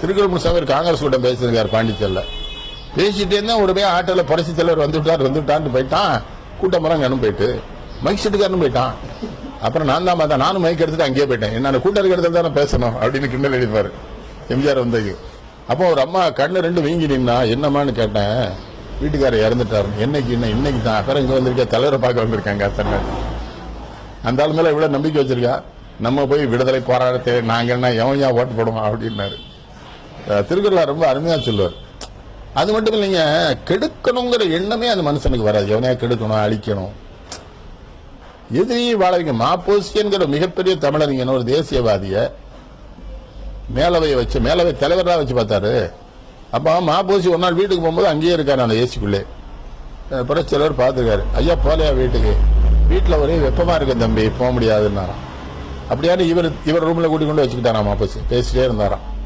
திருக்குறள் முசாமி காங்கிரஸ் கூட்டம் பேசியிருக்கார் பாண்டிச்சேரியில். பேசிட்டே இருந்தால் உடனே ஆட்டோல புரட்சி தலைவர் வந்து வந்துவிட்டான்னு விட்டான்னு போயிட்டான். கூட்டம் மரம் கணும் போயிட்டு மைக் போயிட்டான். அப்புறம் நான் தான் பார்த்தேன் நானும் மைக் எடுத்துட்டு அங்கேயே போயிட்டேன். என்ன கூட்டம் இருக்கிறது தானே பேசணும் அப்படின்னு கிண்டல் அடிப்பாரு எம்ஜிஆர் வந்தது. அப்போ ஒரு அம்மா கண்ணு ரெண்டு வீங்கி நின்னா என்னம்மான்னு கேட்டேன். வீட்டுக்காரர் இறந்துட்டாரு. என்னைக்கு என்ன இன்னைக்கு தான். அப்புறம் இங்கே வந்திருக்க தலைவரை பார்க்க வந்திருக்காங்க அத்தனை அந்த ஆள் மேலே இவ்வளோ நம்பிக்கை வச்சிருக்கா? நம்ம போய் விடுதலை போராட்டத்தை நாங்கள் என்ன எவன் ஏன் ஓட்டு போடுவோம்? அப்படின்னாரு. அஹ் ரொம்ப அருமையாக சொல்லுவார். அது மட்டும் இல்லைங்க கெடுக்கணுங்கிற எண்ணமே அந்த மனுஷனுக்கு வராது. எவனையா கெடுக்கணும் அழிக்கணும். எதிரியும் வாழ வைக்க மாப்போசியன்கிற மிகப்பெரிய தமிழறிஞன் ஒரு தேசியவாதிய மேலவையை வச்சு மேலவை தலைவராக வச்சு பார்த்தாரு. அப்போ மாப்போசி ஒரு நாள் வீட்டுக்கு போகும்போது அங்கேயே இருக்காரு அந்த ஏசிக்குள்ளே. புரட்சி பார்த்துருக்காரு. ஐயா போலையா வீட்டுக்கு? வீட்டில் ஒரே வெப்பமாக இருக்கு தம்பி போக முடியாதுன்னாராம். அப்படியான இவர் இவர் ரூமில் கூட்டிக் கொண்டு வச்சுக்கிட்டாராம் மாப்போசி பேசிட்டே இருந்தாராம்.